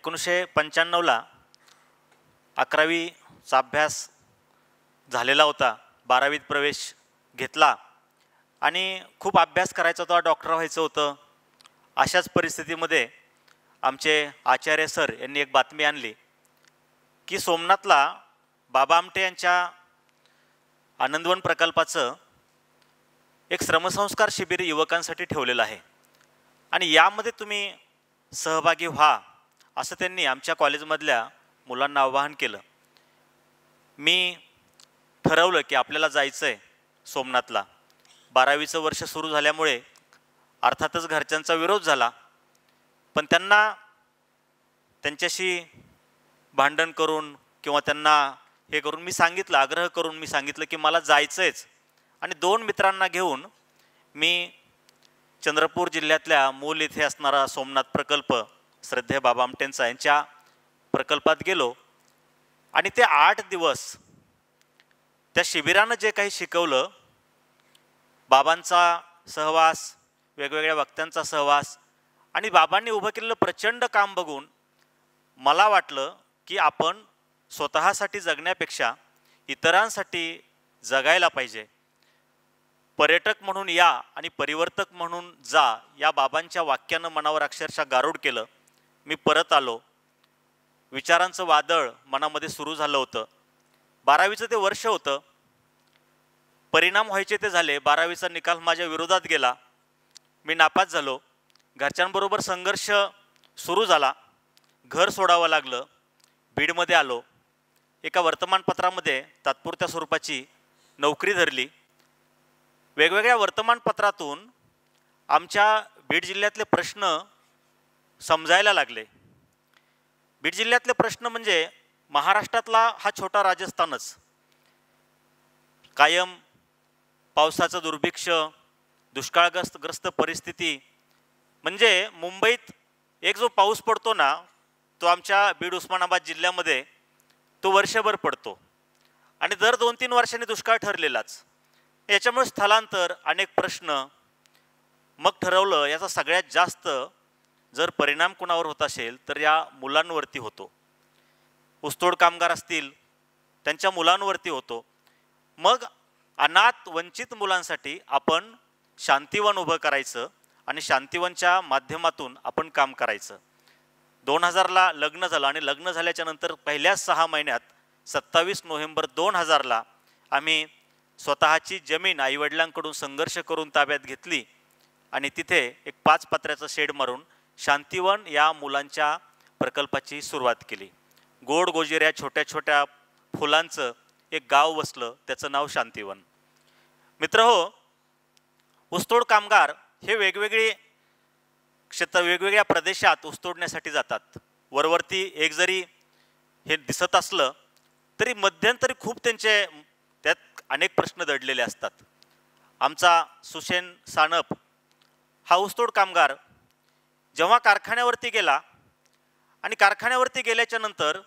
एकोणीसशे पंच्याण्णवला अकरावीचा अभ्यास झालेला होता. बारावीत प्रवेश घेतला. आणि खूप अभ्यास करायचा होता डॉक्टर व्हायचं होतं. अशाच परिस्थितीमध्ये आमचे आचार्य सर यांनी एक बातमी आणली की सोमनाथला बाबा आमटे यांच्या आनंदवन प्रकल्पाचं एक श्रमसंस्कार शिबिर युवकांसाठी ठेवलेलं आहे. आणि यामध्ये तुम्ही सहभागी व्हा. असं त्यांनी आमच्या कॉलेजमधल्या मुलांना आवाहन केलं. मी ठरवलं की आपल्याला जायचं आहे सोमनाथला. बारावीचं वर्ष सुरू झाल्यामुळे अर्थातच घरच्यांचा विरोध झाला. पण त्यांना त्यांच्याशी भांडण करून किंवा त्यांना हे करून मी सांगितलं आग्रह करून मी सांगितलं की मला जायचंच आणि दोन मित्रांना घेऊन मी चंद्रपूर जिल्ह्यातल्या मूल इथे असणारा सोमनाथ प्रकल्प श्रद्धे बाबा आमटेंचा यांच्या प्रकल्पात गेलो. आणि ते आठ दिवस त्या शिबिरानं जे काही शिकवलं बाबांचा सहवास वेगवेगळ्या वक्त्यांचा सहवास आणि बाबांनी उभं केलेलं प्रचंड काम बघून मला वाटलं की आपण स्वतःसाठी जगण्यापेक्षा इतरांसाठी जगायला पाहिजे. पर्यटक म्हणून या आणि परिवर्तक म्हणून जा या बाबांच्या वाक्यानं मनावर अक्षरशः गारूड केलं. मी परत आलो. विचारांचं वादळ मनामध्ये सुरू झालं होतं. बारावीचं ते वर्ष होतं. परिणाम व्हायचे ते झाले. बारावीचा निकाल माझ्या विरोधात गेला. मी नापास झालो. घरच्यांबरोबर संघर्ष सुरू झाला. घर सोडावं लागलं. बीडमध्ये आलो. एका वर्तमानपत्रामध्ये तात्पुरत्या स्वरूपाची नोकरी धरली. वेगवेगळ्या वर्तमानपत्रातून आमच्या बीड जिल्ह्यातले प्रश्न समजायला लागले. बीड जिल्ह्यातले प्रश्न म्हणजे महाराष्ट्रातला हा छोटा राजस्थानच. कायम पावसाचं दुर्भिक्ष दुष्काळग्रस्त ग्रस्त परिस्थिती. म्हणजे मुंबईत एक जो पाऊस पडतो ना तो आमच्या बीड उस्मानाबाद जिल्ह्यामध्ये तो वर्षभर पडतो. आणि दर दोन तीन वर्षांनी दुष्काळ ठरलेलाच. याच्यामुळे स्थलांतर अनेक प्रश्न मग ठरवलं याचा सगळ्यात जास्त जर परिणाम कुणावर होत असेल तर या मुलांवरती होतो. ऊसतोड कामगार असतील त्यांच्या मुलांवरती होतो. मग अनाथ वंचित मुलांसाठी आपण शांतिवन उभं करायचं आणि शांतिवनच्या माध्यमातून आपण काम करायचं. दोन हजारला लग्न झालं आणि लग्न झाल्याच्यानंतर पहिल्या सहा महिन्यात सत्तावीस नोव्हेंबर दोन हजारला आम्ही स्वतःची जमीन आईवडिलांकडून संघर्ष करून ताब्यात घेतली आणि तिथे एक पाच पत्र्याचं शेड मारून शांतिवन या मुलांच्या प्रकल्पाची सुरुवात केली. गोड गोजेऱ्या छोट्या छोट्या फुलांचं एक गाव वसलं त्याचं नाव शांतिवन. मित्र हो ऊसतोड कामगार हे वेगवेगळे क्षेत्र वेगवेगळ्या प्रदेशात ऊसतोडण्यासाठी जातात. वरवरती एक जरी हे दिसत असलं तरी मध्यंतरी खूप त्यांचे त्यात अनेक प्रश्न दडलेले असतात. आमचा सुशेन सानप हा ऊसतोड कामगार जेव्हा कारखान्यावरती गेला आणि कारखान्यावरती गेल्याच्यानंतर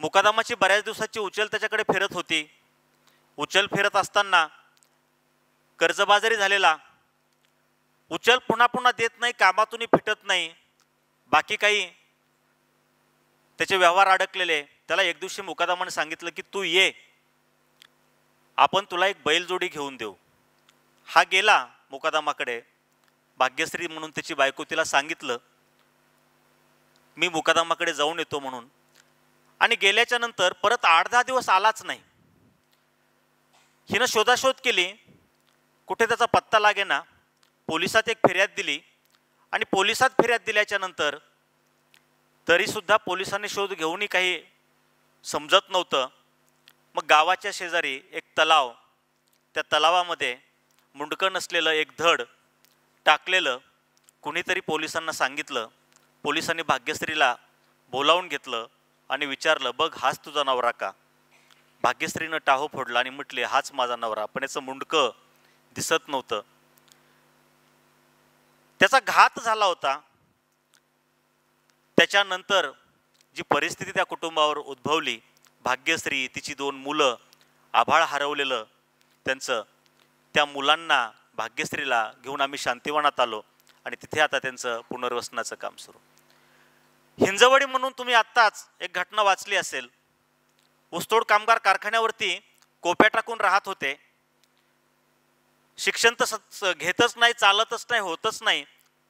मुकादमाची बऱ्याच दिवसाची उचल त्याच्याकडे फिरत होती. उचल फिरत असताना कर्जबाजारी झालेला. उचल पुन्हा पुन्हा देत नाही कामातूनही फिटत नाही. बाकी काही त्याचे व्यवहार अडकलेले. त्याला एक दिवशी मुकादमाने सांगितलं की तू ये. आपण तुला एक बैलजोडी घेऊन देऊ. हा गेला मुकादमाकडे. भाग्यश्री म्हणून त्याची बायको तिला सांगितलं मी मुकादामाकडे जाऊन येतो म्हणून. आणि गेल्याच्यानंतर परत आठ दहा दिवस आलाच नाही. हिनं शोधाशोध केली कुठे त्याचा पत्ता लागेना पोलिसात एक फिर्याद दिली आणि पोलिसात फिर्याद दिल्याच्या नंतर तरीसुद्धा पोलिसांनी शोध घेऊनही काही समजत नव्हतं. मग गावाच्या शेजारी एक तलाव त्या तलावामध्ये मुंडकं नसलेलं एक धड टाकलेलं कुणीतरी पोलिसांना सांगितलं पोलिसांनी भाग्यश्रीला बोलावून घेतलं आणि विचारलं बघ हाच तुझा नवरा का? भाग्यश्रीनं टाहो फोडला आणि म्हटले हाच माझा नवरा. पण याचं मुंडकं दिसत नव्हतं. त्याचा घात झाला होता. त्याच्यानंतर जी परिस्थिती त्या कुटुंबावर उद्भवली भाग्यश्री तिची दोन मुलं आभाळ हरवलेलं त्यांचं त्या मुलांना भाग्यश्रीला घेऊन आम्ही शांतिवनात आलो आणि तिथे आता त्यांचं पुनर्वसनाचं काम सुरू. हिंजवडी म्हणून तुम्ही आत्ताच एक घटना वाचली असेल. ऊसतोड कामगार कारखान्यावरती कोप्या टाकून राहत होते. शिक्षण तर घेतच नाही चालतच नाही होतच नाही.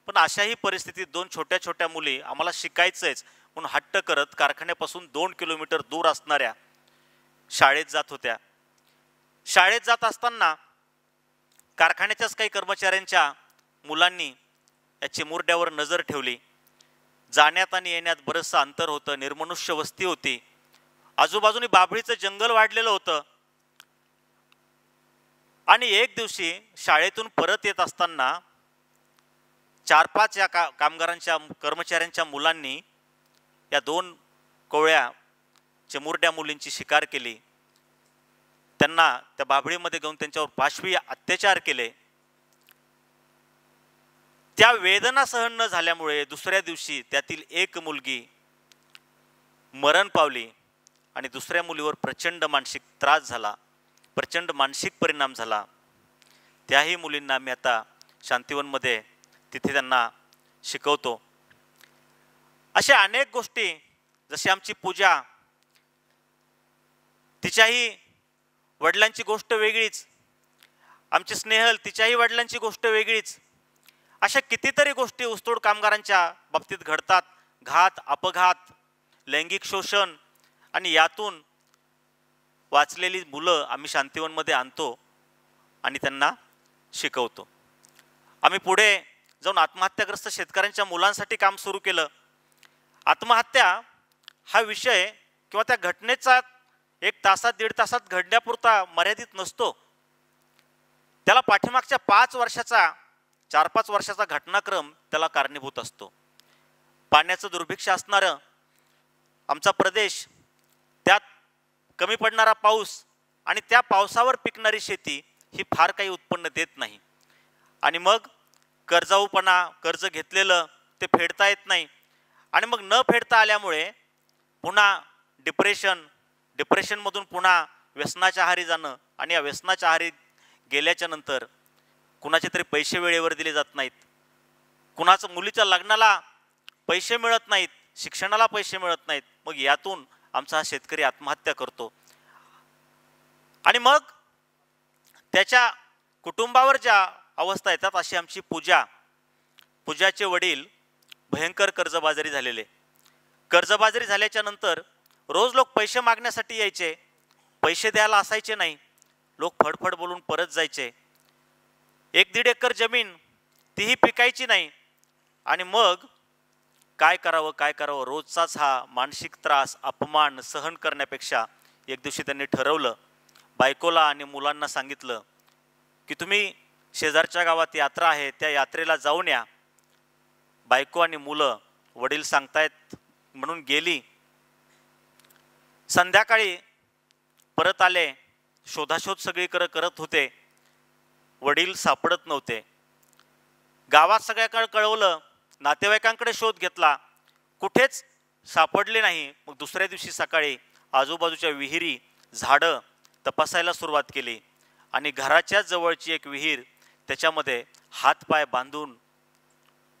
पण अशाही परिस्थितीत दोन छोट्या छोट्या मुली आम्हाला शिकायचंच म्हणून हट्ट करत कारखान्यापासून दोन किलोमीटर दूर असणाऱ्या शाळेत जात होत्या. शाळेत जात असताना कारखान्याच्याच काही कर्मचाऱ्यांच्या मुलांनी या चिमुरड्यावर नजर ठेवली. जाण्यात आणि येण्यात बरंचसं अंतर होतं निर्मनुष्य वस्ती होती. आजूबाजूनी बाभळीचं जंगल वाढलेलं होतं. आणि एक दिवशी शाळेतून परत येत असताना चार पाच या का कामगारांच्या कर्मचाऱ्यांच्या मुलांनी या दोन कोवळ्या चिमुरड्या मुलींची शिकार केली. त्यांना त्या बाभळीमध्ये घेऊन त्यांच्यावर पाशवी अत्याचार केले. त्या वेदना सहन न झाल्यामुळे दुसऱ्या दिवशी त्यातील एक मुलगी मरण पावली आणि दुसऱ्या मुलीवर प्रचंड मानसिक त्रास झाला. प्रचंड मानसिक परिणाम झाला. त्याही मुलींना मी आता शांतिवनमध्ये तिथे त्यांना शिकवतो. अशा अनेक गोष्टी जशी आमची पूजा तिच्याही वडिलांची गोष्ट वेगळीच. आमची स्नेहल तिच्याही वडिलांची गोष्ट वेगळीच. अशा कितीतरी गोष्टी ऊसतोड कामगारांच्या बाबतीत घडतात. घात अपघात लैंगिक शोषण आणि यातून वाचलेली मुलं आम्ही शांतिवनमध्ये आणतो आणि त्यांना शिकवतो. आम्ही पुढे जाऊन आत्महत्याग्रस्त शेतकऱ्यांच्या मुलांसाठी काम सुरू केलं. आत्महत्या हा विषय किंवा त्या घटनेचा एक तासात दीड तासात घडण्यापुरता मर्यादित नसतो. त्याला पाठीमागच्या पाच वर्षाचा चार पाच वर्षाचा घटनाक्रम त्याला कारणीभूत असतो. पाण्याचं दुर्भिक्ष असणारं आमचा प्रदेश त्यात कमी पडणारा पाऊस आणि त्या पावसावर पिकणारी शेती ही फार काही उत्पन्न देत नाही. आणि मग कर्जाऊपणा कर्ज घेतलेलं ते फेडता येत नाही. आणि मग न फेडता आल्यामुळे पुन्हा डिप्रेशन डिप्रेशनमधून पुन्हा व्यसनाच्या आहारी जाणं आणि या व्यसनाच्या आहारी गेल्याच्यानंतर कुणाचे तरी पैसे वेळेवर दिले जात नाहीत. कुणाचं मुलीच्या लग्नाला पैसे मिळत नाहीत शिक्षणाला पैसे मिळत नाहीत मग यातून आमचा हा शेतकरी आत्महत्या करतो. आणि मग त्याच्या कुटुंबावर ज्या अवस्था येतात अशी आमची पूजा. पूजाचे वडील भयंकर कर्जबाजारी झालेले. कर्जबाजारी झाल्याच्यानंतर रोज लोक पैसे मागण्यासाठी यायचे. पैसे द्यायला असायचे नाही. लोक फडफड बोलून परत जायचे. एक दीड एकर जमीन तीही पिकायची नाही. आणि मग काय करावं काय करावं? रोजचाच हा मानसिक त्रास अपमान सहन करण्यापेक्षा एक दिवशी त्यांनी ठरवलं. बायकोला आणि मुलांना सांगितलं की तुम्ही शेजारच्या गावात यात्रा आहे त्या यात्रेला जाऊन या. बायको आणि मुलं वडील सांगतायत म्हणून गेली. संध्याकाळी परत आले शोधाशोध सगळीकडे करत होते. वडील सापडत नव्हते. गावात सगळ्याकडे कळवलं नातेवाईकांकडे शोध घेतला. कुठेच सापडले नाही. मग दुसऱ्या दिवशी सकाळी आजूबाजूच्या विहिरी झाडं तपासायला सुरुवात केली. आणि घराच्या जवळची एक विहीर त्याच्यामध्ये हातपाय बांधून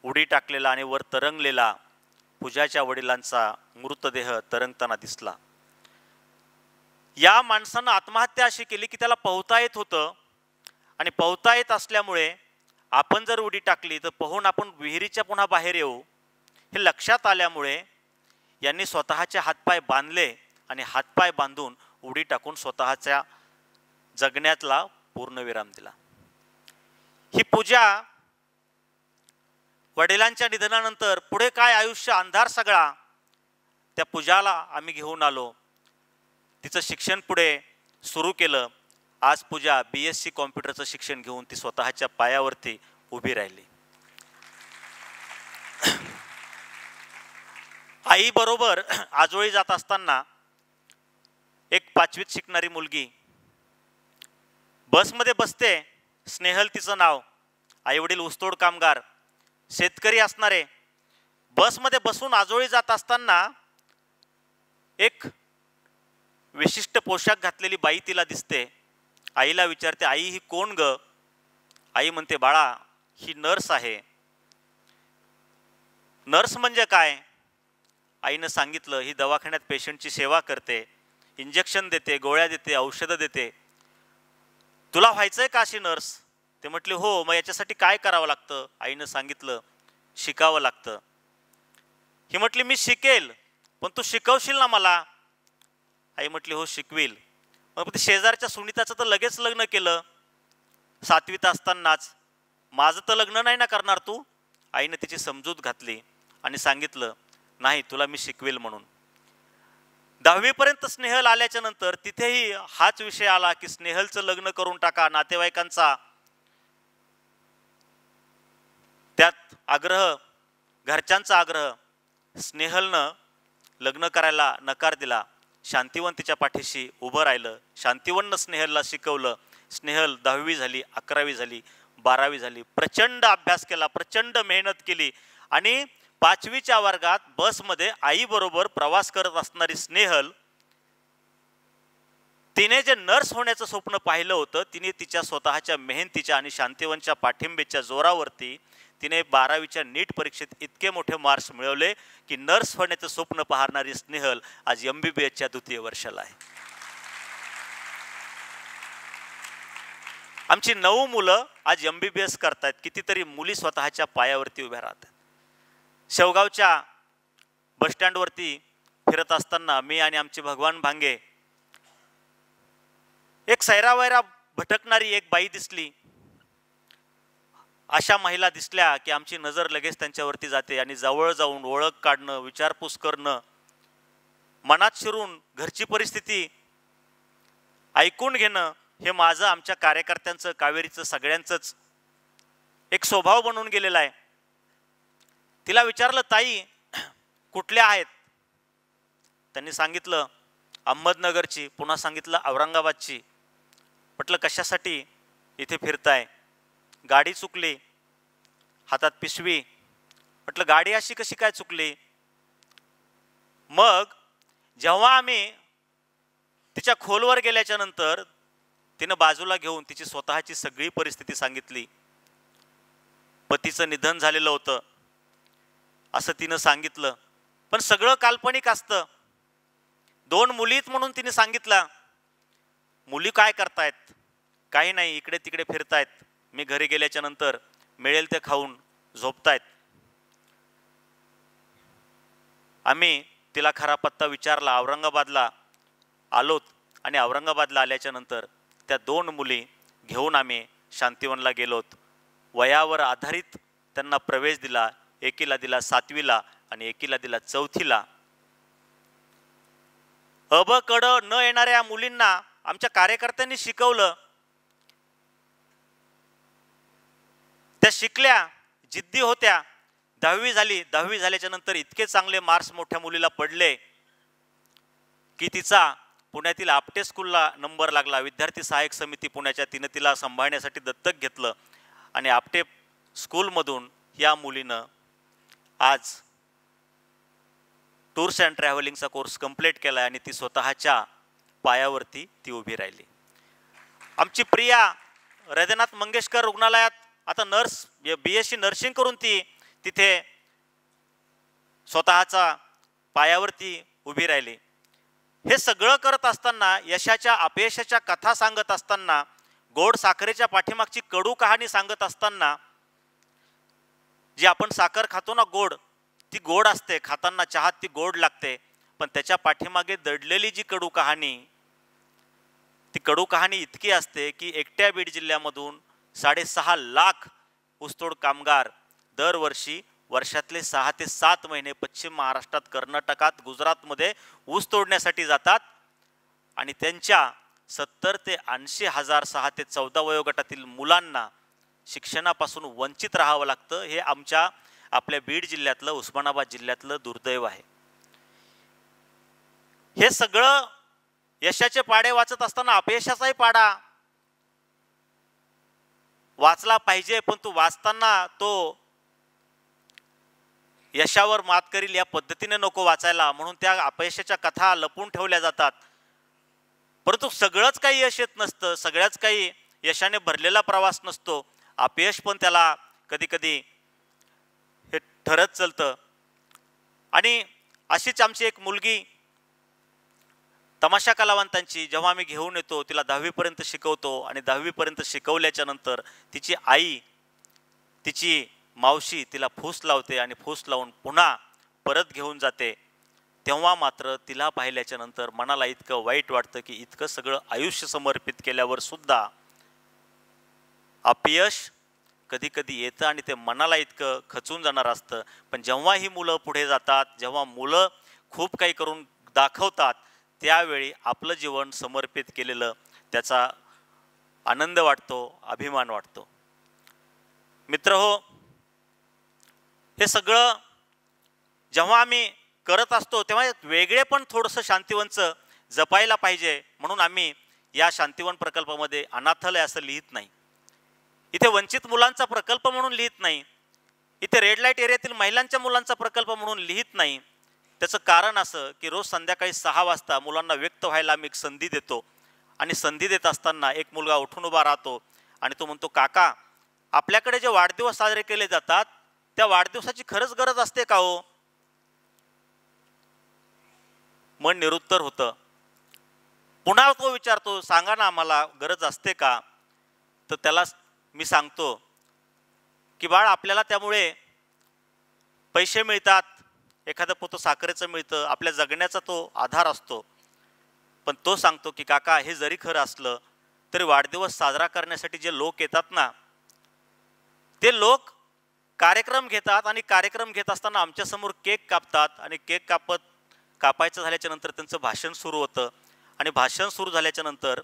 उडी टाकलेला आणि वर तरंगलेला. पूजाच्या वडिलांचा मृतदेह तरंगताना दिसला. या माणसानं आत्महत्या अशी केली की त्याला पोहता येत होतं. आणि पोहता येत असल्यामुळे आपण जर उडी टाकली तर पोहून आपण विहिरीच्या पुन्हा बाहेर येऊ. हे लक्षात आल्यामुळे यांनी स्वतःचे हातपाय बांधले आणि हातपाय बांधून उडी टाकून स्वतःच्या जगण्यातला पूर्णविराम दिला. ही पूजा वडिलांच्या निधनानंतर पुढे काय आयुष्य अंधार सगळा त्या पूजाला आम्ही घेऊन आलो. तिचं शिक्षण पुढे सुरू केलं. आज पूजा बी एस सी कॉम्प्युटरचं शिक्षण घेऊन ती स्वतःच्या पायावरती उभी राहिली. आईबरोबर आजोळी जात असताना एक पाचवीत शिकणारी मुलगी बसमध्ये बसते. स्नेहल तिचं नाव. आईवडील ऊसतोड कामगार. शेतकरी असणारे. बसमध्ये बसून आजोळी जात असताना एक विशिष्ट पोशाख घातलेली बाई तिला दिसते. आईला विचारते आई ही कोण ग? आई म्हणते बाळा ही नर्स आहे. नर्स म्हणजे काय? आईनं सांगितलं ही दवाखान्यात पेशंटची सेवा करते इंजेक्शन देते गोळ्या देते औषधं देते. तुला व्हायचंय का अशी नर्स? ते म्हटले हो मग याच्यासाठी काय करावं लागतं? आईनं सांगितलं शिकावं लागतं. ही म्हटली मी शिकेल पण तू शिकवशील ना मला? आई म्हटली हो शिकवेल. मग ते शेजारच्या सुनीताचं तर लगेच लग्न केलं. सातवीत असतानाच माझं तर लग्न नाही ना करणार तू? आईनं तिची समजूत घातली आणि सांगितलं नाही तुला मी शिकवेल म्हणून. दहावीपर्यंत स्नेहल आल्याच्यानंतर तिथेही हाच विषय आला की स्नेहलचं लग्न करून टाका नातेवाईकांचा. त्यात आग्रह घरच्यांचा आग्रह. स्नेहलनं लग्न करायला नकार दिला. शांतिवंतीच्या पाठीशी उभं राहिलं. शांतिवन्न स्नेहलला शिकवलं. स्नेहल दहावी झाली अकरावी झाली बारावी झाली. प्रचंड अभ्यास केला प्रचंड मेहनत केली. आणि पाचवीच्या वर्गात बसमध्ये आईबरोबर प्रवास करत असणारी स्नेहल तिने जे नर्स होण्याचं स्वप्न पाहिलं होतं तिने तिच्या स्वतःच्या मेहनतीच्या आणि शांतिवनच्या पाठिंबेच्या जोरावरती तिने बारावीच्या नीट परीक्षेत इतके मोठे मार्क्स मिळवले की नर्स होण्याचं स्वप्न पाहणारी स्नेहल आज एम बी बी एसच्या द्वितीय वर्षाला आहे. आमची नऊ मुलं आज एम बी बी एस करतायत. कितीतरी मुली स्वतःच्या पायावरती उभ्या राहतात. शेवगावच्या बसस्टँडवरती फिरत असताना मी आणि आमचे भगवान भांगे एक सैरावैरा भटकणारी एक बाई दिसली. अशा महिला दिसल्या की आमची नजर लगेच त्यांच्यावरती जाते आणि जवळ जाऊन ओळख काढणं विचारपूस करणं मनात शिरून घरची परिस्थिती ऐकून घेणं हे माझं आमच्या कार्यकर्त्यांचं कावेरीचं सगळ्यांचंच एक स्वभाव बनून गेलेला आहे. तिला विचारलं ताई कुठल्या आहेत? त्यांनी सांगितलं अहमदनगरची. पुन्हा सांगितलं औरंगाबादची. म्हटलं कशासाठी इथे फिरताय? गाडी चुकली हातात पिशवी. म्हटलं गाडी अशी कशी काय चुकली? मग जेव्हा आम्ही तिच्या खोलवर गेल्याच्यानंतर तिनं बाजूला घेऊन तिची स्वतःची सगळी परिस्थिती सांगितली. पतीचं निधन झालेलं होतं असं तिनं सांगितलं. पण सगळं काल्पनिक असतं. दोन मुलीत म्हणून तिने सांगितलं मुली काय करतायत? काही नाही इकडे तिकडे फिरतायत. मी घरी गेल्याच्यानंतर मिळेल ते खाऊन झोपतायत. आम्ही तिला खरा पत्ता विचारला औरंगाबादला आलोत आणि औरंगाबादला आल्याच्यानंतर त्या दोन मुली घेऊन आम्ही शांतिवनला गेलोत. वयावर आधारित त्यांना प्रवेश दिला एकीला दिला सातवीला आणि एकीला दिला चौथीला. अबकडं न येणाऱ्या मुलींना आमच्या कार्यकर्त्यांनी शिकवलं त्या शिकल्या जिद्दी होत्या. दहावी झाली. दहावी झाल्याच्यानंतर इतके चांगले मार्क्स मोठ्या मुलीला पडले की तिचा पुण्यातील आपटे स्कूलला नंबर लागला. विद्यार्थी सहाय्यक समिती पुण्याच्या तिनं तिला सांभाळण्यासाठी दत्तक घेतलं आणि आपटे स्कूलमधून या मुलीनं आज टूर्स अँड ट्रॅव्हलिंगचा कोर्स कंप्लीट केला आणि ती स्वतःच्या पायावरती ती उभी राहिली. आमची प्रिया हृदयनाथ मंगेशकर रुग्णालयात आता nurse B S C nursing करून ती तिथे स्वतःचा पायावरती उभी राहिली. हे सगळं करत असताना यशाच्या अपयशाच्या कथा सांगत असताना गोड साखरेच्या पाठीमागची कडू कहाणी सांगत असताना जी आपण साखर खातो ना गोड ती गोड असते. खाताना चहात ती गोड लागते. पण त्याच्या पाठीमागे दडलेली जी कडू कहाणी ती कडू कहाणी इतकी असते की एकट्या बीड जिल्ह्यामधून साडेसहा लाख ऊसतोड कामगार दरवर्षी वर्षातले सहा ते सात महिने पश्चिम महाराष्ट्रात कर्नाटकात गुजरातमध्ये ऊस तोडण्यासाठी जातात. आणि त्यांच्या सत्तर ते ऐंशी हजार सहा ते चौदा वयोगटातील मुलांना शिक्षणापासून वंचित राहावं लागतं. हे आमच्या आपल्या बीड जिल्ह्यातलं उस्मानाबाद जिल्ह्यातलं दुर्दैव आहे. हे सगळं यशाचे पाडे वाचत असताना अपयशाचाही पाडा. वाचला पाहिजे पण तो वाचताना तो यशावर मात करील या पद्धतीने नको वाचायला. म्हणून त्या अपयशाच्या कथा लपून ठेवल्या जातात. परंतु सगळंच काही यश येत नसतं. सगळ्याच काही यशाने भरलेला प्रवास नसतो. अपयश पण त्याला कधी कधी हे ठरत चलतं. आणि अशीच आमची एक मुलगी तमाशा कलावंतांची जेव्हा आम्ही घेऊन येतो तिला दहावीपर्यंत शिकवतो आणि दहावीपर्यंत शिकवल्याच्या नंतर तिची आई तिची मावशी तिला फूस लावते आणि फूस लावून पुन्हा परत घेऊन जाते. तेव्हा मात्र तिला पाहिल्याच्या नंतर मनाला इतकं वाईट वाटतं की इतकं सगळं आयुष्य समर्पित केल्यावर सुद्धा अपयश कधी कधी येतं आणि ते मनाला इतकं खचून जाणार असतं. पण जेव्हा ही मुलं पुढे जातात जेव्हा मुलं खूप काही करून दाखवतात त्यावेळी आपलं जीवन समर्पित केलेलं त्याचा आनंद वाटतो अभिमान वाटतो. मित्र हो हे सगळं जेव्हा आम्ही करत असतो तेव्हा एक वेगळे पण थोडंसं शांतिवनचं जपायला पाहिजे म्हणून आम्ही या शांतिवन प्रकल्पामध्ये अनाथालय असं लिहित नाही. इथे वंचित मुलांचा प्रकल्प म्हणून लिहित नाही. इथे रेड लाइट एरियातील महिलांच्या मुलांचा प्रकल्प म्हणून लिहित नाही. त्याचं कारण असं की रोज संध्याकाळी सहा वाजता मुलांना व्यक्त व्हायला आम्ही एक संधी देतो. आणि संधी देत असताना एक मुलगा उठून उभा राहतो आणि तो म्हणतो काका आपल्याकडे जे वाढदिवस साजरे केले जातात त्या वाढदिवसाची खरंच गरज असते का हो? मन निरुत्तर होतं. पुन्हा तो विचारतो सांगा ना आम्हाला गरज असते का? तर त्याला मी सांगतो की बाळ आपल्याला त्यामुळे पैसे मिळतात एखादं पोतं साखरेचं मिळतं आपल्या जगण्याचा तो आधार असतो. पण तो सांगतो की काका हे जरी खरं असलं तरी वाढदिवस साजरा करण्यासाठी जे लोक येतात ना ते लोक कार्यक्रम घेतात आणि कार्यक्रम घेत असताना आमच्यासमोर केक कापतात आणि केक कापत कापायचं झाल्याच्यानंतर त्यांचं भाषण सुरू होतं. आणि भाषण सुरू झाल्याच्यानंतर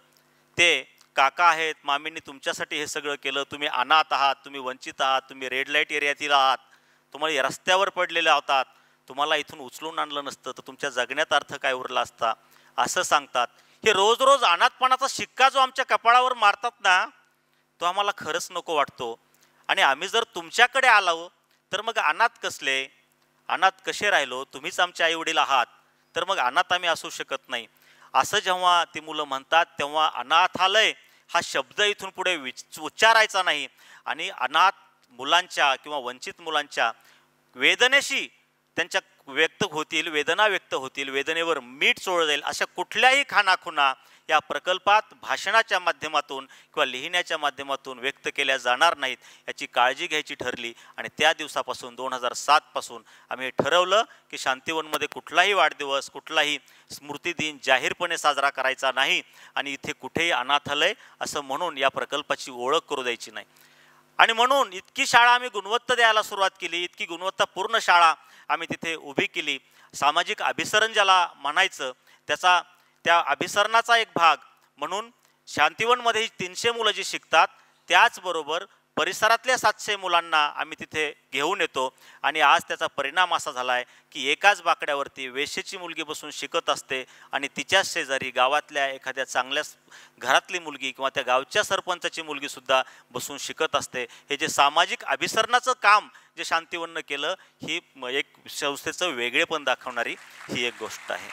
ते काका आहेत मामींनी तुमच्यासाठी हे सगळं केलं तुम्ही अनाथ आहात तुम्ही वंचित आहात तुम्ही रेड लाइट एरियातील आहात तुम्हाला रस्त्यावर पडलेले होतात तुम्हाला इथून उचलून आणलं नसतं तर तुमच्या जगण्यात अर्थ काय उरला असता? असं सांगतात. हे रोज रोज अनाथपणाचा शिक्का जो आमच्या कपाळावर मारतात ना तो आम्हाला खरंच नको वाटतो. आणि आम्ही जर तुमच्याकडे आलो तर मग अनाथ कसले? अनाथ कसे राहिलो? तुम्हीच आमचे आईवडील आहात तर मग अनाथ आम्ही असू शकत नाही. असं जेव्हा ती मुलं म्हणतात तेव्हा अनाथालय हा शब्द इथून पुढे विच उच्चारायचा नाही. आणि अनाथ मुलांच्या किंवा वंचित मुलांच्या वेदनेशी त्यांच्या व्यक्त होतील वेदना व्यक्त होतील वेदनेवर मीठ चोळ जाईल अशा कुठल्याही खाणाखुणा या प्रकल्पात भाषणाच्या माध्यमातून किंवा लिहिण्याच्या माध्यमातून व्यक्त केल्या जाणार नाहीत याची काळजी घ्यायची ठरली. आणि त्या दिवसापासून दोन हजार सातपासून आम्ही ठरवलं की शांतीवनमध्ये कुठलाही वाढदिवस कुठलाही स्मृतिदिन जाहीरपणे साजरा करायचा नाही आणि इथे कुठेही अनाथालय असं म्हणून या प्रकल्पाची ओळख करू द्यायची नाही. आणि म्हणून इतकी शाळा आम्ही गुणवत्ता द्यायला सुरुवात केली इतकी गुणवत्तापूर्ण शाळा आम्ही तिथे उभी केली. सामाजिक अभिसरण ज्याला म्हणायचं त्याचा त्या अभिसरणाचा एक भाग. म्हणून शांतिवनमध्ये तीनशे मुलं जी शिकतात त्याचबरोबर परिसरातल्या सातशे मुलांना आम्ही तिथे घेऊन येतो आणि आज त्याचा परिणाम असा झाला आहे की एकाच बाकड्यावरती वेशेची मुलगी बसून शिकत असते आणि तिच्याच शेजारी गावातल्या एखाद्या चांगल्या घरातली मुलगी किंवा त्या गावच्या सरपंचाची मुलगीसुद्धा बसून शिकत असते. हे जे सामाजिक अभिसरणाचं काम जे शांतिवननं केलं ही एक संस्थेचं वेगळेपण दाखवणारी ही एक गोष्ट आहे.